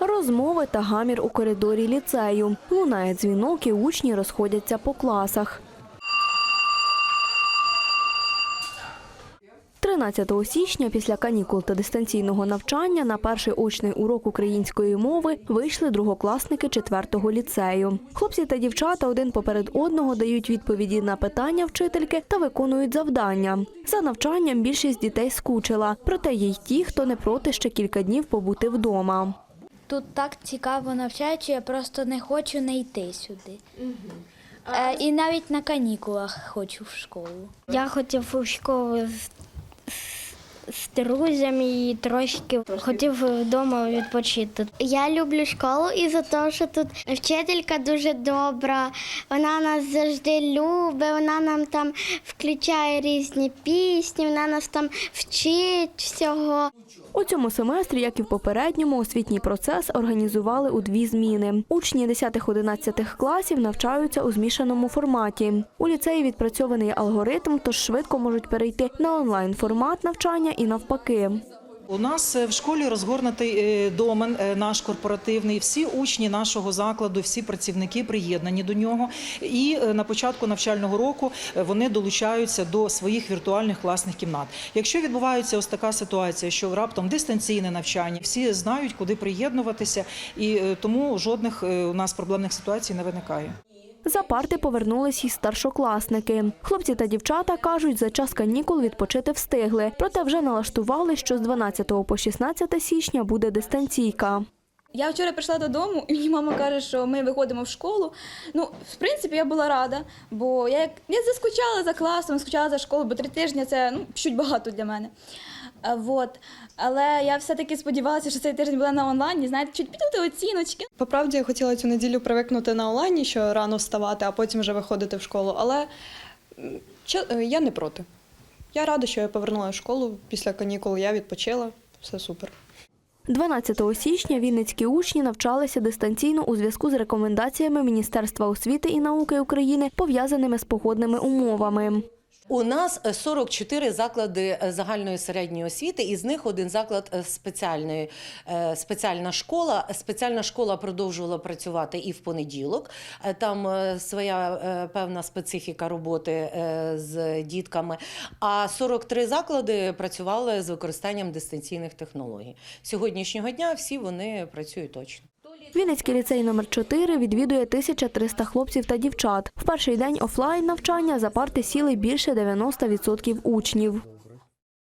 Розмови та гамір у коридорі ліцею. Лунає дзвінок і учні розходяться по класах. 13 січня після канікул та дистанційного навчання на перший очний урок української мови вийшли другокласники 4-го ліцею. Хлопці та дівчата один поперед одного дають відповіді на питання вчительки та виконують завдання. За навчанням більшість дітей скучила, проте є й ті, хто не проти ще кілька днів побути вдома. Тут так цікаво навчають, що я просто не хочу не йти сюди. Е, і навіть на канікулах хочу в школу. Я хотів у школу з, з, з друзями і трошки хотів вдома відпочити. Я люблю школу і за те, що тут вчителька дуже добра. Вона нас завжди любить, вона нам там включає різні пісні, вона нас там вчить всього. У цьому семестрі, як і в попередньому, освітній процес організували у дві зміни. Учні 10-11 класів навчаються у змішаному форматі. У ліцеї відпрацьований алгоритм, тож швидко можуть перейти на онлайн формат навчання і навпаки. У нас е, в школі розгорнутий е, домен е, наш корпоративний. Всі учні нашого закладу, всі працівники приєднані до нього. І на початку навчального року вони долучаються до своїх віртуальних класних кімнат. Якщо відбувається ось така ситуація, що раптом дистанційне навчання, всі знають, куди приєднуватися, і тому жодних у нас проблемних ситуацій не виникає. За парти повернулись і старшокласники. Хлопці та дівчата кажуть, за час канікул відпочити встигли, проте вже налаштували, що з 12 по 16 січня буде дистанційка. Я вчора прийшла додому, і мені мама каже, що ми виходимо в школу. Ну, в принципі, я була рада, бо я як я заскучала за класом, скучала за школу, бо три тижні це ну, чуть багато для мене. А, вот. Але я все-таки сподівалася, що цей тиждень буде на онлайні. Знаєте, чуть підути оціночки. По правді я хотіла цю неділю привикнути на онлайні, що рано вставати, а потім вже виходити в школу. Але е, я не проти. Я рада, що я повернулася в школу після канікул. Я відпочила, все супер. 12 січня вінницькі учні навчалися дистанційно у зв'язку з рекомендаціями Міністерства освіти і науки України, пов'язаними з погодними умовами. У нас е, 44 заклади е, загальної середньої освіти, із них один заклад е, спеціальної е, спеціальна школа. Спеціальна школа продовжувала працювати і в понеділок. Е, Там е, своя е, певна специфіка роботи е, з дітками. А 43 заклади працювали з використанням дистанційних технологій. Сьогоднішнього дня всі вони працюють точно. Вінницький ліцей номер 4 відвідує 1300 хлопців та дівчат. В перший день офлайн навчання за парти сіли більше 90% учнів.